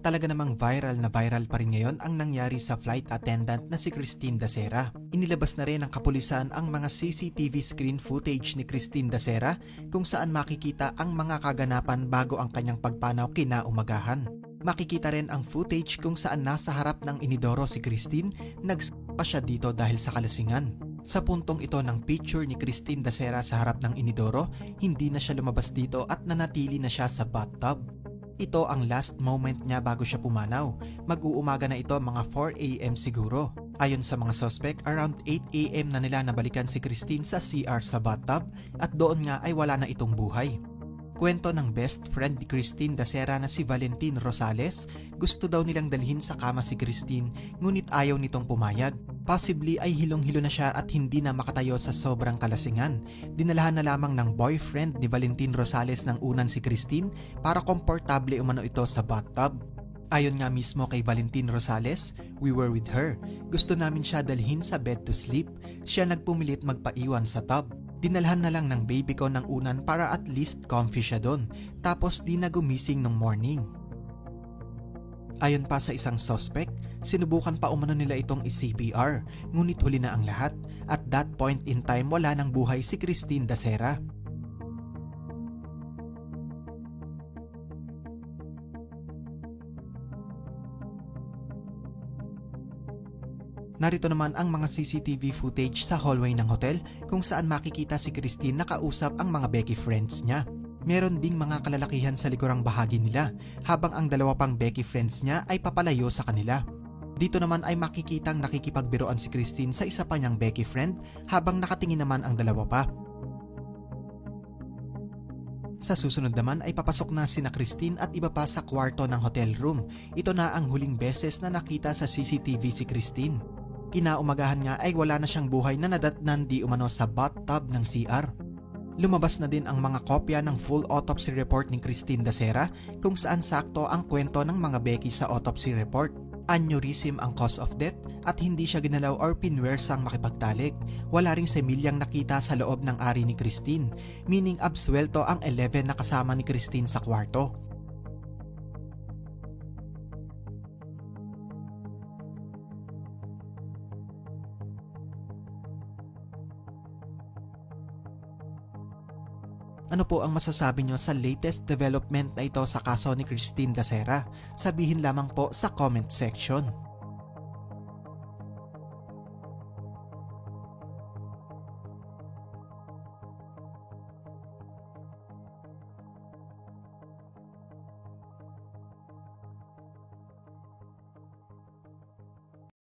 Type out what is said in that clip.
Talaga namang viral na viral pa rin ngayon ang nangyari sa flight attendant na si Christine Dacera. Inilabas na rin ng kapulisan ang mga CCTV screen footage ni Christine Dacera kung saan makikita ang mga kaganapan bago ang kanyang pagpanaw kinaumagahan. Makikita rin ang footage kung saan nasa harap ng inidoro si Christine, nags pa siya dito dahil sa kalasingan. Sa puntong ito ng picture ni Christine Dacera sa harap ng inidoro, hindi na siya lumabas dito at nanatili na siya sa bathtub. Ito ang last moment niya bago siya pumanaw. Mag-uumaga na ito mga 4am siguro. Ayon sa mga suspect, around 8am na nila nabalikan si Christine sa CR sa bathtub at doon nga ay wala na itong buhay. Kwento ng best friend ni Christine Dacera na si Valentin Rosales, gusto daw nilang dalhin sa kama si Christine ngunit ayaw nitong pumayag. Possibly ay hilong-hilo na siya at hindi na makatayo sa sobrang kalasingan. Dinalahan na lamang ng boyfriend ni Valentin Rosales ng unan si Christine para komportable umano ito sa bathtub. Ayon nga mismo kay Valentin Rosales, we were with her. Gusto namin siya dalhin sa bed to sleep. Siya nagpumilit magpaiwan sa tub. Dinalhan na lang ng baby ko ng unan para at least comfy siya doon. Tapos di na gumising nung morning. Ayon pa sa isang suspect, sinubukan pa umano nila itong i-CPR, ngunit huli na ang lahat. At that point in time wala nang buhay si Christine Dacera. Narito naman ang mga CCTV footage sa hallway ng hotel kung saan makikita si Christine nakausap ang mga Becky friends niya. Meron ding mga kalalakihan sa likurang bahagi nila habang ang dalawa pang Becky friends niya ay papalayo sa kanila. Dito naman ay makikitang nakikipagbiroan si Christine sa isa pa niyang Becky friend habang nakatingin naman ang dalawa pa. Sa susunod naman ay papasok na sina Christine at iba pa sa kwarto ng hotel room. Ito na ang huling beses na nakita sa CCTV si Christine. Kinaumagahan nga ay wala na siyang buhay na nadatnan di umano sa bathtub ng CR. Lumabas na din ang mga kopya ng full autopsy report ni Christine Dacera kung saan sakto ang kwento ng mga Becky sa autopsy report. Aneurysm ang cause of death at hindi siya ginalaw or pinwersang makipagtalik. Wala ring semilyang nakita sa loob ng ari ni Christine, meaning absuelto ang 11 na kasama ni Christine sa kwarto. Ano po ang masasabi nyo sa latest development na ito sa kaso ni Christine Dacera? Sabihin lamang po sa comment section.